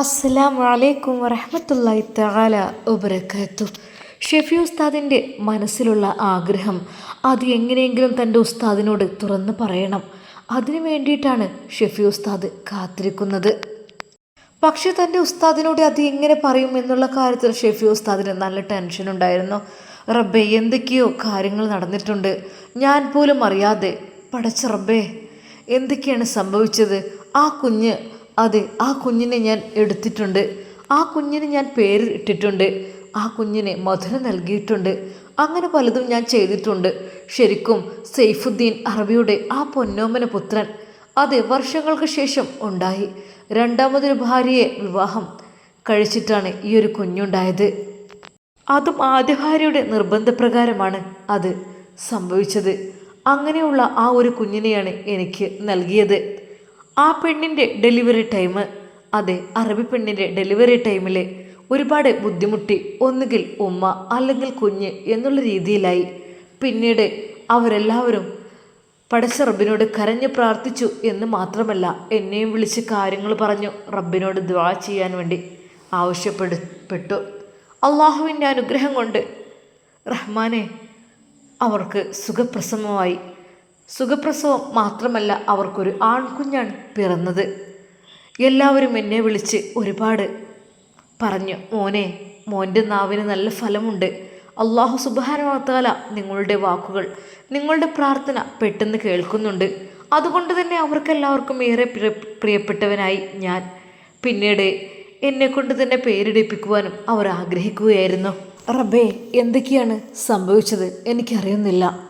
അസ്സലാമു അലൈക്കും വറഹമത്തല്ലായി തആല വബറകാതുഹു ഷെഫി ഉസ്താദിന്റെ മനസ്സിലുള്ള ആഗ്രഹം അത് എങ്ങനെയെങ്കിലും തന്റെ ഉസ്താദിനോട് തുറന്ന് പറയണം. അതിനു വേണ്ടിയിട്ടാണ് ഷെഫി ഉസ്താദ് കാത്തിരിക്കുന്നത്. പക്ഷേ തന്റെ ഉസ്താദിനോട് അത് എങ്ങനെ പറയും എന്നുള്ള കാര്യത്തിൽ ഷെഫി ഉസ്താദിന് നല്ല ടെൻഷൻ ഉണ്ടായിരുന്നു. റബ്ബെ എന്തൊക്കെയോ കാര്യങ്ങൾ നടന്നിട്ടുണ്ട്. ഞാൻ പോലും അറിയാതെ പടച്ച റബ്ബേ എന്തൊക്കെയാണ് സംഭവിച്ചത്? ആ കുഞ്ഞ് അതെ ആ കുഞ്ഞിനെ ഞാൻ എടുത്തിട്ടുണ്ട്. ആ കുഞ്ഞിന് ഞാൻ പേര് ഇട്ടിട്ടുണ്ട്. ആ കുഞ്ഞിനെ മധുരം നൽകിയിട്ടുണ്ട്. അങ്ങനെ പലതും ഞാൻ ചെയ്തിട്ടുണ്ട്. ശരിക്കും സെയ്ഫുദ്ദീൻ അറബിയുടെ ആ പൊന്നോമന പുത്രൻ അതെ വർഷങ്ങൾക്ക് ശേഷം ഉണ്ടായി. രണ്ടാമതൊരു ഭാര്യയെ വിവാഹം കഴിച്ചിട്ടാണ് ഈ ഒരു കുഞ്ഞുണ്ടായത്. അതും ആദ്യ ഭാര്യയുടെ നിർബന്ധപ്രകാരമാണ് അത് സംഭവിച്ചത്. അങ്ങനെയുള്ള ആ ഒരു കുഞ്ഞിനെയാണ് എനിക്ക് നൽകിയത്. ആ പെണ്ണിന്റെ ഡെലിവറി ടൈം അതെ അറബി പെണ്ണിന്റെ ഡെലിവറി ടൈമിൽ ഒരുപാട് ബുദ്ധിമുട്ടി ഒന്നുകിൽ ഉമ്മ അല്ലെങ്കിൽ കുഞ്ഞ് എന്നുള്ള രീതിയിലായി. പിന്നീട് അവരെല്ലാവരും പടച്ച റബ്ബിനോട് കരഞ്ഞു പ്രാർത്ഥിച്ചു എന്ന് മാത്രമല്ല എന്നെയും വിളിച്ച് കാര്യങ്ങൾ പറഞ്ഞു റബ്ബിനോട് ദ്വാ ചെയ്യാൻ വേണ്ടി ആവശ്യപ്പെടുപ്പെട്ടു അള്ളാഹുവിന്റെ അനുഗ്രഹം കൊണ്ട് റഹ്മാനെ അവർക്ക് സുഖപ്രസവമായി സുഖപ്രസവം മാത്രമല്ല അവർക്കൊരു ആൺകുഞ്ഞാണ് പിറന്നത്. എല്ലാവരും എന്നെ വിളിച്ച് ഒരുപാട് പറഞ്ഞു മോനെ മോന്റെ നാവിന് നല്ല ഫലമുണ്ട്. അള്ളാഹു സുബാനുവാത്താല നിങ്ങളുടെ വാക്കുകൾ നിങ്ങളുടെ പ്രാർത്ഥന പെട്ടെന്ന് കേൾക്കുന്നുണ്ട്. അതുകൊണ്ട് തന്നെ അവർക്കെല്ലാവർക്കും ഏറെ പ്രിയപ്പെട്ടവനായി ഞാൻ. പിന്നീട് എന്നെക്കൊണ്ട് തന്നെ പേരിടിപ്പിക്കുവാനും അവർ ആഗ്രഹിക്കുകയായിരുന്നു. റബ്ബേ എന്തൊക്കെയാണ് സംഭവിച്ചത്? എനിക്കറിയുന്നില്ല.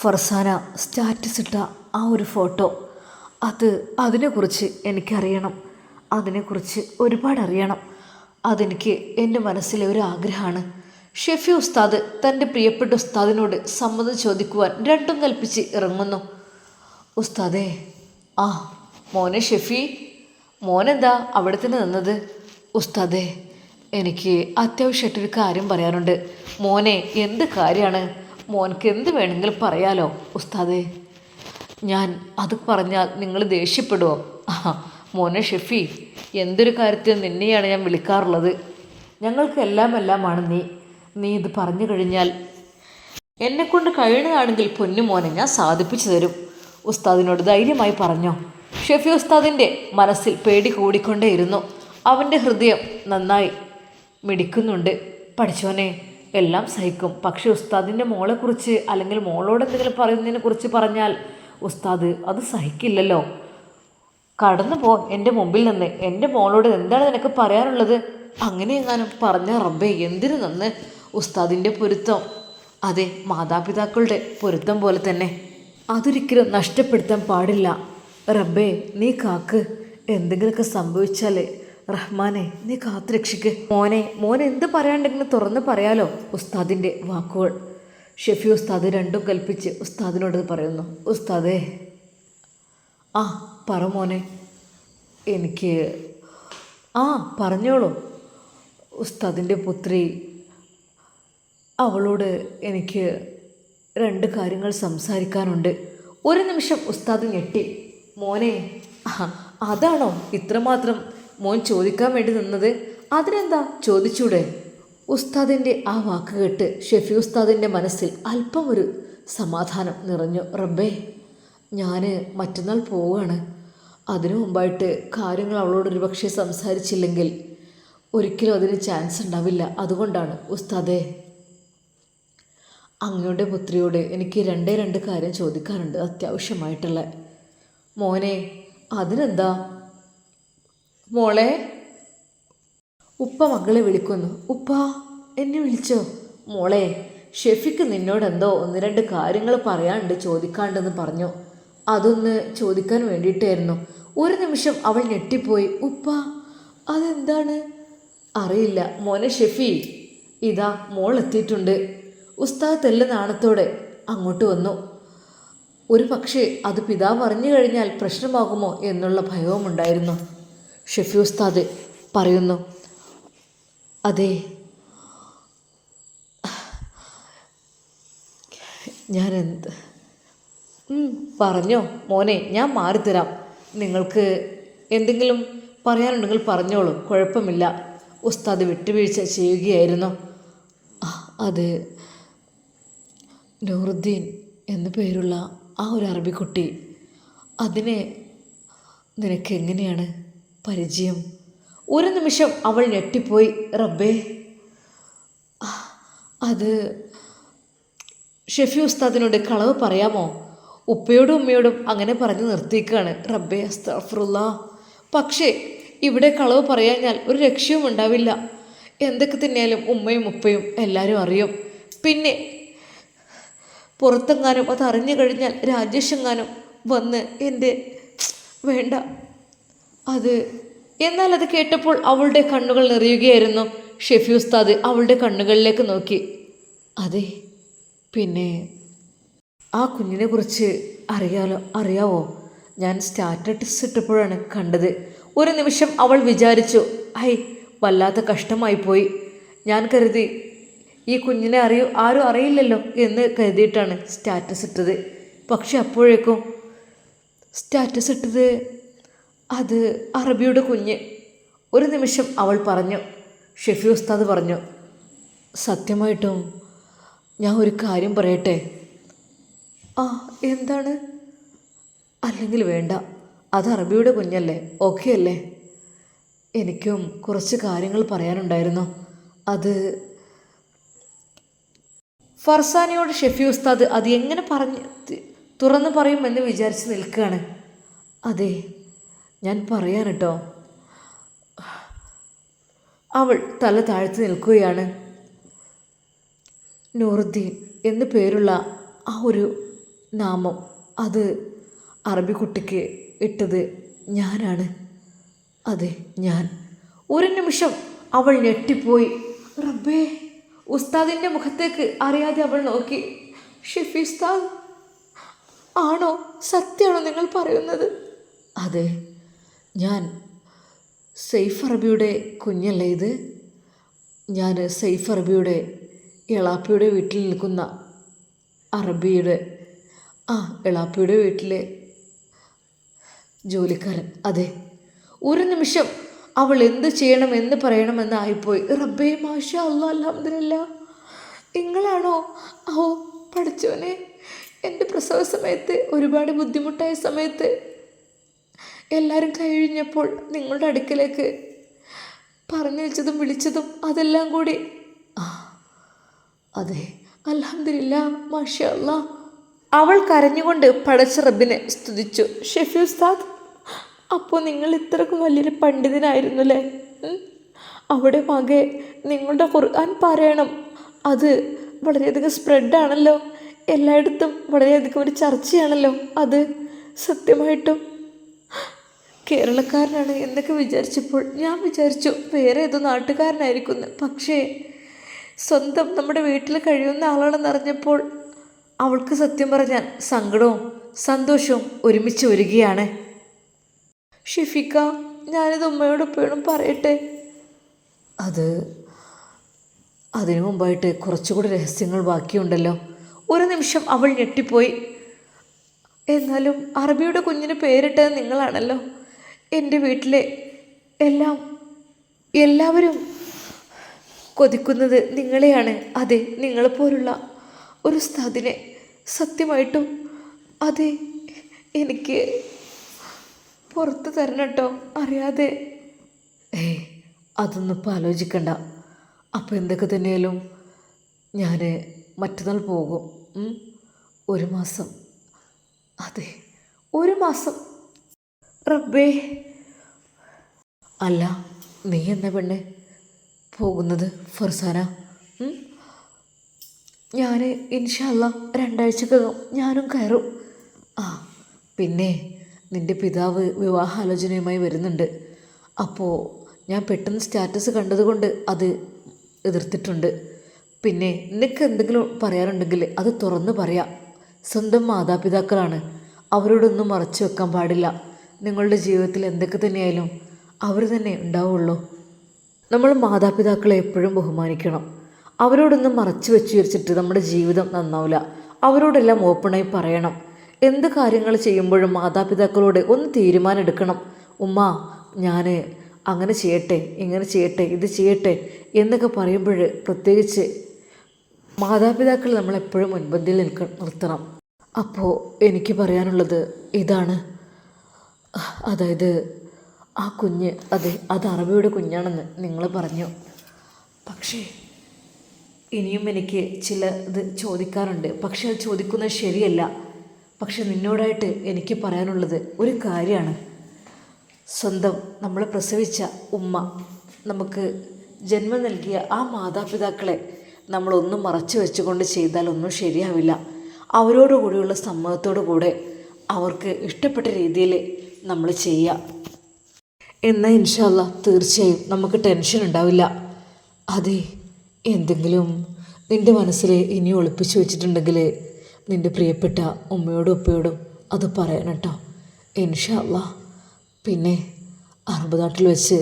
ഫർസാന സ്റ്റാറ്റസ് ഇട്ട ആ ഒരു ഫോട്ടോ. അത് അതിനെക്കുറിച്ച് എനിക്കറിയണം. അതിനെക്കുറിച്ച് ഒരുപാട് അറിയണം. അതെനിക്ക് എന്റെ മനസ്സിലെ ഒരു ആഗ്രഹമാണ്. ഷെഫി ഉസ്താദ് തന്റെ പ്രിയപ്പെട്ട ഉസ്താദിനോട് സമ്മതം ചോദിക്കുവാൻ രണ്ടും കൽപ്പിച്ച് ഇറങ്ങുന്നു. ഉസ്താദേ ആ മോനെ ഷെഫി മോനെന്താ അവിടെ തന്നെ നിന്നത്? ഉസ്താദേ എനിക്ക് അത്യാവശ്യമായിട്ടൊരു കാര്യം പറയാനുണ്ട്. മോനെ എന്ത് കാര്യമാണ്? മോനക്ക് എന്ത് വേണമെങ്കിലും പറയാലോ ഉസ്താദേ. ഞാൻ അത് പറഞ്ഞാൽ നിങ്ങൾ ദേഷ്യപ്പെടുമോ ആ മോനെ ഷെഫി എന്തൊരു കാര്യത്തിൽ നിന്നെയാണ് ഞാൻ വിളിക്കാറുള്ളത്. ഞങ്ങൾക്ക് എല്ലാം എല്ലാമാണ് നീ. നീ ഇത് പറഞ്ഞു കഴിഞ്ഞാൽ എന്നെക്കൊണ്ട് കഴിയുന്നതാണെങ്കിൽ പൊന്നു മോനെ ഞാൻ സാധിപ്പിച്ചു തരും. ഉസ്താദിനോട് ധൈര്യമായി പറഞ്ഞോ. ഷെഫി ഉസ്താദിന്റെ മനസ്സിൽ പേടി കൂടിക്കൊണ്ടേയിരുന്നു. അവന്റെ ഹൃദയം നന്നായി മിടിക്കുന്നുണ്ട്. പഠിച്ചോനെ എല്ലാം സഹിക്കും. പക്ഷേ ഉസ്താദിന്റെ മോളെക്കുറിച്ച് അല്ലെങ്കിൽ മോളോട് എന്തെങ്കിലും പറയുന്നതിനെ കുറിച്ച് പറഞ്ഞാൽ ഉസ്താദ് അത് സഹിക്കില്ലല്ലോ. കടന്നു പോ എന്റെ മുമ്പിൽ നിന്ന്. എന്റെ മോളോട് എന്താണ് നിനക്ക് പറയാനുള്ളത്? അങ്ങനെ എങ്ങാനും പറഞ്ഞ റബ്ബേ എന്തിനു നിന്ന് ഉസ്താദിന്റെ പൊരുത്തം? അതെ മാതാപിതാക്കളുടെ പൊരുത്തം പോലെ തന്നെ. അതൊരിക്കലും നഷ്ടപ്പെടുത്താൻ പാടില്ല. റബ്ബേ നീ കാക്ക്. എന്തെങ്കിലുമൊക്കെ സംഭവിച്ചാൽ റഹ്മാനെ നീ കാത്തു രക്ഷിക്ക് മോനെ മോൻ എന്ത് പറയാണ്ടെങ്കിലും തുറന്ന് പറയാലോ ഉസ്താദിന്റെ വാക്കുകൾ. ഷെഫി ഉസ്താദ് രണ്ടും കൽപ്പിച്ച് ഉസ്താദിനോട് പറയുന്നു. ഉസ്താദേ ആ പറ മോനെ. എനിക്ക് ആ പറഞ്ഞോളൂ. ഉസ്താദിന്റെ പുത്രി അവളോട് എനിക്ക് രണ്ട് കാര്യങ്ങൾ സംസാരിക്കാനുണ്ട്. ഒരു നിമിഷം ഉസ്താദ് ഞെട്ടി. മോനെ അതാണോ ഇത്രമാത്രം മോൻ ചോദിക്കാൻ വേണ്ടി നിന്നത്? അതിനെന്താ? ചോദിച്ചൂടെ. ഉസ്താദിന്റെ ആ വാക്ക് കേട്ട് ഷെഫി ഉസ്താദിന്റെ മനസ്സിൽ അല്പം ഒരു സമാധാനം നിറഞ്ഞു. റബ്ബേ ഞാൻ മറ്റന്നാൾ പോവുകയാണ്. അതിനു മുമ്പായിട്ട് കാര്യങ്ങൾ അവളോട് ഒരു പക്ഷേ സംസാരിച്ചില്ലെങ്കിൽ ഒരിക്കലും അതിന് ചാൻസ് ഉണ്ടാവില്ല. അതുകൊണ്ടാണ് ഉസ്താദേ അങ്ങയുടെ പുത്രിയോട് എനിക്ക് രണ്ടേ രണ്ട് കാര്യം ചോദിക്കാനുണ്ട്. അത്യാവശ്യമായിട്ടുള്ള. മോനെ അതിനെന്താ? മോളെ. ഉപ്പ മകളെ വിളിക്കുന്നു. ഉപ്പ എന്നെ വിളിച്ചോ? മോളെ ഷെഫിക്ക് നിന്നോട് എന്തോ ഒന്ന് രണ്ട് കാര്യങ്ങൾ പറയാണ്ട് ചോദിക്കാണ്ടെന്ന് പറഞ്ഞു. അതൊന്ന് ചോദിക്കാൻ വേണ്ടിയിട്ടായിരുന്നു. ഒരു നിമിഷം അവൾ ഞെട്ടിപ്പോയി. ഉപ്പ അതെന്താണ്? അറിയില്ല. മോനെ ഷെഫി ഇതാ മോൾ എത്തിയിട്ടുണ്ട്. ഉസ്താദ് തെല്ല നാണത്തോടെ അങ്ങോട്ട് വന്നു. ഒരു പക്ഷേ അത് പിതാവ് അറിഞ്ഞു കഴിഞ്ഞാൽ പ്രശ്നമാകുമോ എന്നുള്ള ഭയവും ഉണ്ടായിരുന്നു ഷെഫി ഉസ്താദ് പറയുന്നു. അതെ. ഞാൻ എന്ത് പറഞ്ഞോ. മോനെ ഞാൻ മാറിത്തരാം. നിങ്ങൾക്ക് എന്തെങ്കിലും പറയാനുണ്ടെങ്കിൽ പറഞ്ഞോളൂ. കുഴപ്പമില്ല. ഉസ്താദ് വിട്ടുവീഴ്ച ചെയ്യുകയായിരുന്നു. അത് നൂറുദ്ദീൻ എന്നു പേരുള്ള ആ ഒരു അറബിക്കുട്ടി. അതിനെ നിനക്ക് എങ്ങനെയാണ് പരിചയം. ഒരു നിമിഷം അവൾ ഞെട്ടിപ്പോയി. റബ്ബേ അത് ഷെഫി ഉസ്താദിനോട് കളവ് പറയാമോ? ഉപ്പയോടും ഉമ്മയോടും അങ്ങനെ പറഞ്ഞു നിർത്തിയിക്കുകയാണ് റബ്ബേ അസ്തഫറുല്ല പക്ഷേ ഇവിടെ കളവ് പറയാഞ്ഞാൽ ഒരു രക്ഷയും ഉണ്ടാവില്ല. എന്തൊക്കെ തന്നെയാലും ഉമ്മയും ഉപ്പയും എല്ലാവരും അറിയും. പിന്നെ പുറത്തെങ്ങാനും അത് അറിഞ്ഞു കഴിഞ്ഞാൽ രാജേഷെങ്ങാനും വന്ന് എന്റെ വേണ്ട അത്. എന്നാൽ അത് കേട്ടപ്പോൾ അവളുടെ കണ്ണുകൾ നിറയുകയായിരുന്നു. ഷെഫി ഉസ്താദ് അവളുടെ കണ്ണുകളിലേക്ക് നോക്കി. അതെ പിന്നെ ആ കുഞ്ഞിനെ കുറിച്ച് അറിയാലോ അറിയാവോ? ഞാൻ സ്റ്റാറ്റസ് ഇട്ടപ്പോഴാണ് കണ്ടത്. ഒരു നിമിഷം അവൾ വിചാരിച്ചു ഐ വല്ലാത്ത കഷ്ടമായി പോയി. ഞാൻ കരുതി ഈ കുഞ്ഞിനെ അറിയൂ ആരും അറിയില്ലല്ലോ എന്ന് കരുതിയിട്ടാണ് സ്റ്റാറ്റസ് ഇട്ടത്. പക്ഷെ അപ്പോഴേക്കും സ്റ്റാറ്റസ് ഇട്ടത് അത് അറബിയുടെ കുഞ്ഞ്. ഒരു നിമിഷം അവൾ പറഞ്ഞു. ഷെഫി ഉസ്താദ് പറഞ്ഞു സത്യമായിട്ടും ഞാൻ ഒരു കാര്യം പറയട്ടെ? ആ എന്താണ്? അല്ലെങ്കിൽ വേണ്ട അത് അറബിയുടെ കുഞ്ഞല്ലേ ഓക്കെ അല്ലേ? എനിക്കും കുറച്ച് കാര്യങ്ങൾ പറയാനുണ്ടായിരുന്നു. അത് ഫർസാനയോട് ഷെഫി ഉസ്താദ് അത് എങ്ങനെ പറഞ്ഞ് തുറന്നു പറയുമെന്ന് വിചാരിച്ച് നിൽക്കുകയാണ്. അതെ ഞാൻ പറയാൻ കേട്ടോ അവൾ തല താഴ്ത്തി നിൽക്കുകയാണ്. നൂറുദ്ദീൻ എന്നു പേരുള്ള ആ ഒരു നാമം അത് അറബി കുട്ടിക്ക് ഇട്ടത് ഞാനാണ്. അതെ ഞാൻ. ഒരു നിമിഷം അവൾ ഞെട്ടിപ്പോയി. റബ്ബേ ഉസ്താദിന്റെ മുഖത്തേക്ക് അറിയാതെ അവൾ നോക്കി. ഷിഫി ഉസ്താദ് ആണോ സത്യമാണോ നിങ്ങൾ പറയുന്നത്? അതെ ഞാൻ സെയ്ഫ് അറബിയുടെ കുഞ്ഞല്ലേ ഇത്? ഞാൻ സെയ്ഫ് അറബിയുടെ എളാപ്പിയുടെ വീട്ടിൽ നിൽക്കുന്ന അറബിയുടെ ആ എളാപ്പിയുടെ വീട്ടിലെ ജോലിക്കാരൻ. അതെ ഒരു നിമിഷം അവൾ എന്ത് ചെയ്യണം എന്ന് പറയണമെന്നായിപ്പോയി. റബ്ബേ മാഷ അല്ലോ അലഹമില്ല നിങ്ങളാണോ? ഓ പഠിച്ചവനെ. എന്റെ പ്രസവ സമയത്ത് ഒരുപാട് ബുദ്ധിമുട്ടായ സമയത്ത് എല്ലാവരും കഴിഞ്ഞപ്പോൾ നിങ്ങളുടെ അടുക്കലേക്ക് പറഞ്ഞു വെച്ചതും വിളിച്ചതും അതെല്ലാം കൂടി. അതെ അലഹമില്ല മാഷല്ല അവൾ കരഞ്ഞുകൊണ്ട് പടച്ച റബ്ബിനെ സ്തുതിച്ചു. ഷെഫി ഉസ്താദ് അപ്പോൾ നിങ്ങൾ ഇത്രക്കും വലിയൊരു പണ്ഡിതനായിരുന്നു അല്ലേ? അവിടെ മകെ നിങ്ങളുടെ ഖുർആൻ പറയണം അത് വളരെയധികം സ്പ്രെഡാണല്ലോ. എല്ലായിടത്തും വളരെയധികം ഒരു ചർച്ചയാണല്ലോ അത്. സത്യമായിട്ടും കേരളക്കാരനാണ് എന്നൊക്കെ വിചാരിച്ചപ്പോൾ ഞാൻ വിചാരിച്ചു വേറെ ഏതോ നാട്ടുകാരനായിരിക്കുന്നു പക്ഷേ സ്വന്തം നമ്മുടെ വീട്ടിൽ കഴിയുന്ന ആളാണെന്നറിഞ്ഞപ്പോൾ അവൾക്ക് സത്യം പറഞ്ഞാൽ സങ്കടവും സന്തോഷവും ഒരുമിച്ച് വരികയാണ്. ഷിഫിക്ക ഞാനിത് ഉമ്മയോട് എപ്പോഴും പറയട്ടെ. അത് അതിനു മുമ്പായിട്ട് കുറച്ചുകൂടി രഹസ്യങ്ങൾ ബാക്കിയുണ്ടല്ലോ. ഒരു നിമിഷം അവൾ ഞെട്ടിപ്പോയി. എന്നാലും അറബിയുടെ കുഞ്ഞിന് പേരിട്ടത് നിങ്ങളാണല്ലോ. എന്റെ വീട്ടിലെ എല്ലാം എല്ലാവരും കൊതിക്കുന്നത് നിങ്ങളെയാണ്. അതെ നിങ്ങളെപ്പോലുള്ള ഒരു ഉസ്താദിനെ സത്യമായിട്ടും അതെ എനിക്ക് പുറത്ത് തരണം കേട്ടോ അറിയാതെ. ഏ അതൊന്നും ഇപ്പോൾ ആലോചിക്കണ്ട. അപ്പോൾ എന്തൊക്കെ തന്നെയാലും ഞാൻ മറ്റന്നാൾ പോകും. ഒരു മാസം. അതെ ഒരു മാസം. റബ്ബേ. അല്ല നീ എന്താ പെണ്ണെ? പോകുന്നത് ഫർസാന? ഞാൻ ഇൻഷല്ല രണ്ടാഴ്ചക്കകം ഞാനും കയറും. ആ പിന്നെ നിന്റെ പിതാവ് വിവാഹാലോചനയുമായി വരുന്നുണ്ട്. അപ്പോൾ ഞാൻ പെട്ടെന്ന് സ്റ്റാറ്റസ് കണ്ടതുകൊണ്ട് അത് എതിർത്തിട്ടുണ്ട്. പിന്നെ നിനക്ക് എന്തെങ്കിലും പറയാറുണ്ടെങ്കിൽ അത് തുറന്ന് പറയാം. സ്വന്തം മാതാപിതാക്കളാണ്. അവരോടൊന്നും മറച്ചു വെക്കാൻ പാടില്ല. നിങ്ങളുടെ ജീവിതത്തിൽ എന്തൊക്കെ തന്നെയായാലും അവർ തന്നെ ഉണ്ടാവുള്ളൂ. നമ്മൾ മാതാപിതാക്കളെ എപ്പോഴും ബഹുമാനിക്കണം. അവരോടൊന്നും മറച്ചു വെച്ച് വിരിച്ചിട്ട് നമ്മുടെ ജീവിതം നന്നാവില്ല അവരോടെല്ലാം ഓപ്പണായി പറയണം. എന്ത് കാര്യങ്ങൾ ചെയ്യുമ്പോഴും മാതാപിതാക്കളോട് ഒന്ന് തീരുമാനം എടുക്കണം ഉമ്മ ഞാൻ അങ്ങനെ ചെയ്യട്ടെ ഇങ്ങനെ ചെയ്യട്ടെ ഇത് ചെയ്യട്ടെ എന്നൊക്കെ പറയുമ്പോൾ പ്രത്യേകിച്ച് മാതാപിതാക്കൾ നമ്മളെപ്പോഴും മുൻപന്തിയിൽ നിൽക്ക നിർത്തണം. അപ്പോൾ എനിക്ക് പറയാനുള്ളത് ഇതാണ്. അതായത് ആ കുഞ്ഞ് അതെ അത് അറബിയുടെ കുഞ്ഞാണെന്ന് നിങ്ങൾ പറഞ്ഞു. പക്ഷേ ഇനിയും എനിക്ക് ചില ഇത് ചോദിക്കാറുണ്ട്. പക്ഷേ അത് ചോദിക്കുന്നത് ശരിയല്ല. പക്ഷെ നിന്നോടായിട്ട് എനിക്ക് പറയാനുള്ളത് ഒരു കാര്യമാണ്. സ്വന്തം നമ്മൾ പ്രസവിച്ച ഉമ്മ നമുക്ക് ജന്മം നൽകിയ ആ മാതാപിതാക്കളെ നമ്മളൊന്നും മറച്ചു വെച്ചുകൊണ്ട് ചെയ്താൽ ഒന്നും ശരിയാവില്ല. അവരോടുകൂടിയുള്ള സമ്മതത്തോടു കൂടെ അവർക്ക് ഇഷ്ടപ്പെട്ട രീതിയിൽ നമ്മൾ ചെയ്യുക എന്നാൽ ഇൻഷല്ല തീർച്ചയായും നമുക്ക് ടെൻഷൻ ഉണ്ടാവില്ല. അതെ എന്തെങ്കിലും നിന്റെ മനസ്സിൽ ഇനി ഒളിപ്പിച്ചു വെച്ചിട്ടുണ്ടെങ്കിൽ നിന്റെ പ്രിയപ്പെട്ട ഉമ്മയോടും ഉപ്പയോടും അത് പറയണം കേട്ടോ. ഇൻഷല്ല പിന്നെ അറബ് നാട്ടിൽ വെച്ച്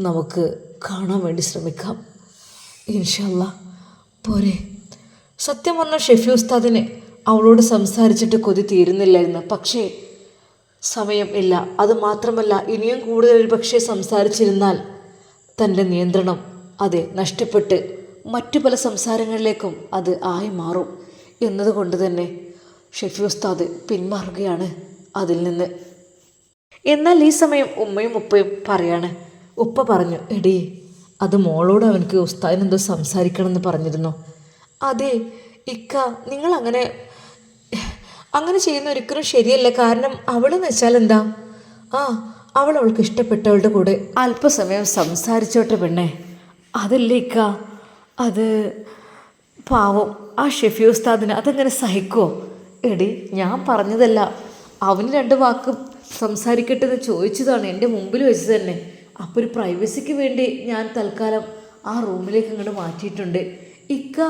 നമുക്ക് കാണാൻ വേണ്ടി ശ്രമിക്കാം. ഇൻഷല്ല പോരെ. സത്യം പറഞ്ഞ ഷെഫി ഉസ്താദിന് അവളോട് സംസാരിച്ചിട്ട് കൊതി തീരുന്നില്ലായിരുന്നു. പക്ഷേ സമയം ഇല്ല. അത് മാത്രമല്ല ഇനിയും കൂടുതൽ പക്ഷേ സംസാരിച്ചിരുന്നാൽ തന്റെ നിയന്ത്രണം അത് നഷ്ടപ്പെട്ട് മറ്റു പല സംസാരങ്ങളിലേക്കും അത് ആയി മാറും എന്നതുകൊണ്ട് തന്നെ ഷെഫി ഉസ്താദ് പിന്മാറുകയാണ് അതിൽ നിന്ന്. എന്നാൽ ഈ സമയം ഉമ്മയും ഉപ്പയും പറയാണ് ഉപ്പ പറഞ്ഞു എടീ അത് മോളോട് അവനക്ക് ഉസ്താദിനെന്തോ സംസാരിക്കണമെന്ന് പറഞ്ഞിരുന്നു. അതെ ഇക്ക നിങ്ങൾ അങ്ങനെ ചെയ്യുന്ന ഒരിക്കലും ശരിയല്ല. കാരണം അവളെന്ന് വെച്ചാൽ എന്താ? ആ അവൾ അവൾക്ക് ഇഷ്ടപ്പെട്ടവളുടെ കൂടെ അല്പസമയം സംസാരിച്ചോട്ടെ പെണ്ണെ. അതല്ലേ ഇക്ക? അത് പാവം. ആ ഷെഫി ഉസ്താദിന് അതങ്ങനെ സഹിക്കോ എടി ഞാൻ പറഞ്ഞതല്ല. അവന് രണ്ട് വാക്ക് സംസാരിക്കട്ടെ എന്ന് ചോദിച്ചതാണ്. എന്റെ മുമ്പിൽ വെച്ച് തന്നെ. അപ്പോൾ ഒരു പ്രൈവസിക്ക് വേണ്ടി ഞാൻ തൽക്കാലം ആ റൂമിലേക്ക് അങ്ങോട്ട് മാറ്റിയിട്ടുണ്ട്. ഇക്ക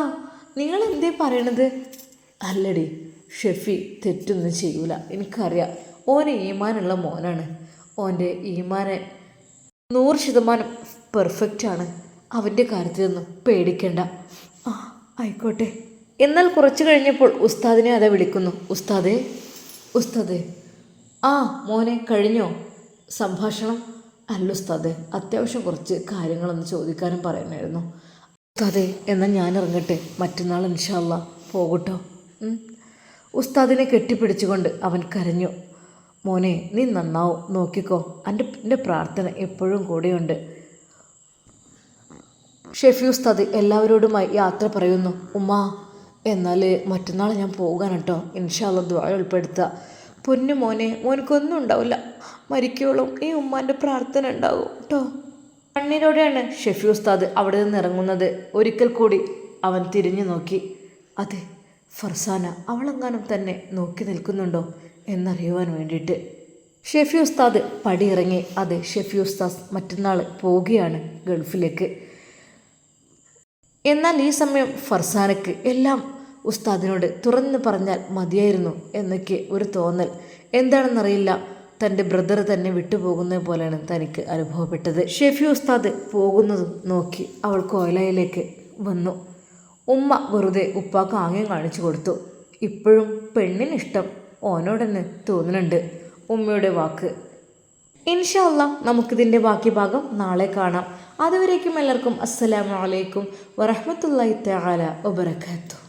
നിങ്ങൾ എന്തേ പറയണത്? അല്ലടി ഷെഫി തെറ്റൊന്നും ചെയ്യൂല. എനിക്കറിയാം. ഓന് ഈമാനുള്ള മോനാണ്. ഓന്റെ ഈമാനെ നൂറ് ശതമാനം പെർഫെക്റ്റ് ആണ്. അവന്റെ കാര്യത്തിലൊന്നും പേടിക്കണ്ട. ആ ആയിക്കോട്ടെ. എന്നാൽ കുറച്ച് കഴിഞ്ഞപ്പോൾ ഉസ്താദിനെ അതെ വിളിക്കുന്നു. ഉസ്താദേ ഉസ്താദേ. ആ മോനെ കഴിഞ്ഞോ? സംഭാഷണം? അല്ല ഉസ്താദേ അത്യാവശ്യം കുറച്ച് കാര്യങ്ങളൊന്ന് ചോദിക്കാനും പറയണമായിരുന്നു ഉസ്താദേ എന്നാൽ ഞാൻ ഇറങ്ങട്ടെ. മറ്റന്നാൾ ഇൻഷാല്ല പോകട്ടോ. ഉസ്താദിനെ കെട്ടിപ്പിടിച്ചുകൊണ്ട് അവൻ കരഞ്ഞു. മോനെ നീ നന്നാവും. നോക്കിക്കോ. എന്റെ എന്റെ പ്രാർത്ഥന എപ്പോഴും കൂടെയുണ്ട്. ഷെഫി ഉസ്താദ് എല്ലാവരോടുമായി യാത്ര പറയുന്നു. ഉമ്മ എന്നാൽ മറ്റന്നാൾ ഞാൻ പോകാൻ കേട്ടോ ഇൻഷാല്ല ദ്വാര ഉൾപ്പെടുത്തുക പൊന്നു മോനെ മോനക്കൊന്നും ഉണ്ടാവില്ല മരിക്കോളും. ഈ ഉമ്മാന്റെ പ്രാർത്ഥന ഉണ്ടാവും കേട്ടോ കണ്ണിനോടെയാണ് ഷെഫി ഉസ്താദ് അവിടെ നിന്ന് ഇറങ്ങുന്നത്. ഒരിക്കൽ കൂടി അവൻ തിരിഞ്ഞു നോക്കി. അതെ ഫർസാന അവളെങ്ങാനും തന്നെ നോക്കി നിൽക്കുന്നുണ്ടോ എന്നറിയുവാൻ വേണ്ടിയിട്ട്. ഷെഫി ഉസ്താദ് പടിയിറങ്ങി അത് ഷെഫി ഉസ്താദ് മറ്റന്നാൾ പോവുകയാണ് ഗൾഫിലേക്ക്. എന്നാൽ ഈ സമയം ഫർസാനക്ക് എല്ലാം ഉസ്താദിനോട് തുറന്നു പറഞ്ഞാൽ മതിയായിരുന്നു എന്നൊക്കെ ഒരു തോന്നൽ. എന്താണെന്നറിയില്ല തന്റെ ബ്രദർ തന്നെ വിട്ടുപോകുന്നത് പോലെയാണ് തനിക്ക് അനുഭവപ്പെട്ടത്. ഷെഫി ഉസ്താദ് പോകുന്നതും നോക്കി അവൾ കോയലയിലേക്ക് വന്നു. ഉമ്മ വെറുതെ ഉപ്പാക്ക് ആംഗ്യം കാണിച്ചു കൊടുത്തു. ഇപ്പോഴും പെണ്ണിനിഷ്ടം ഓനോടെന്ന് തോന്നുന്നുണ്ട് ഉമ്മയുടെ വാക്ക്. ഇൻഷാല്ല നമുക്കിതിന്റെ ബാക്കി ഭാഗം നാളെ കാണാം. അതുവരേക്കും എല്ലാവർക്കും അസ്സലാമു അലൈക്കും വറഹ്മത്തുള്ളാഹി തആല വബറകാതുഹു.